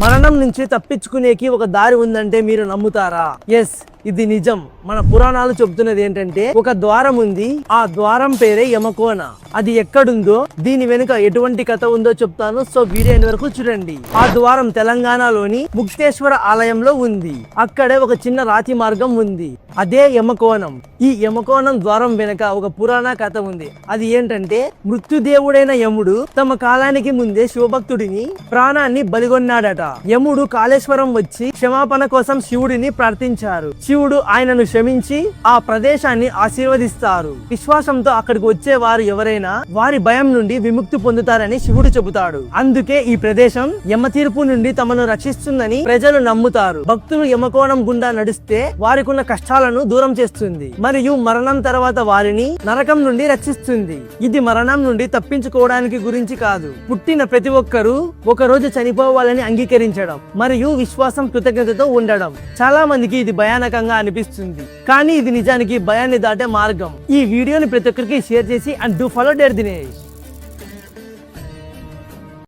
మరణం నుంచి తప్పించుకునేకి ఒక దారి ఉందంటే మీరు నమ్ముతారా? ఎస్ ఇది నిజం. మన పురాణాలు చెబుతున్నది ఏంటంటే ఒక ద్వారం ఉంది. ఆ ద్వారం పేరే యమకోన. అది ఎక్కడుందో దీని వెనుక ఎటువంటి కథ ఉందో చెప్తాను. సో వీడియో వరకు చూడండి. ఆ ద్వారం తెలంగాణలోని ముక్తేశ్వర ఆలయంలో ఉంది. అక్కడే ఒక చిన్న రాతి మార్గం ఉంది. అదే యమకోణం. ఈ యమకోణం ద్వారం వెనుక ఒక పురాణ కథ ఉంది. అది ఏంటంటే మృత్యుదేవుడైన యముడు తమ కాలానికి ముందే శివభక్తుడిని ప్రాణాన్ని బలిగొన్నాడట. యముడు కాళేశ్వరం వచ్చి క్షమాపణ కోసం శివుడిని ప్రార్థించారు. శివుడు ఆయనను క్షమించి ఆ ప్రదేశాన్ని ఆశీర్వదిస్తారు. విశ్వాసంతో అక్కడికి వచ్చే వారు ఎవరైనా వారి భయం నుండి విముక్తి పొందుతారని శివుడు చెబుతాడు. అందుకే ఈ ప్రదేశం యమ తీర్పు నుండి తమను రక్షిస్తుందని ప్రజలు నమ్ముతారు. భక్తులు యమకోణం గుండా నడిస్తే వారికున్న కష్టాలను దూరం చేస్తుంది. మరియు మరణం తర్వాత వారిని నరకం నుండి రక్షిస్తుంది. ఇది మరణం నుండి తప్పించుకోవడానికి గురించి కాదు. పుట్టిన ప్రతి ఒక్కరూ ఒక రోజు చనిపోవాలని అంగీకరించడం. మరియు విశ్వాసం కృతజ్ఞతతో ఉండడం. చాలా మందికి ఇది భయానకంగా అనిపిస్తుంది. కానీ ఇది నిజానికి భయాన్ని దాటే మార్గం. ఈ వీడియోని ప్రతి ఒక్కరికి షేర్ చేసి and do follow dare Dinesh.